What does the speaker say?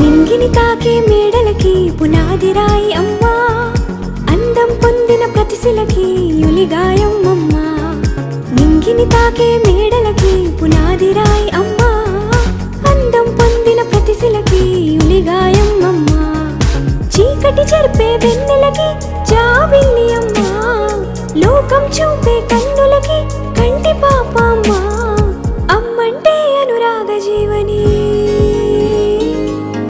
నింగిని తాకే మేడలకి పునాదిరాయి అమ్మా. అందం పొందిన ప్రతిశిలకి యులిగాయం నింగిని తాకే మేడలకి పునాదిరాయి అమ్మా. అందం పొందిన ప్రతిశిలకి యులిగాయం చీకటి చెరిపే వెన్నెలకి చావిల్లి అమ్మా. లోకం చూపే కన్నులకి కంటి పాపమ్మా అమ్మంటే అనురాగ జీవని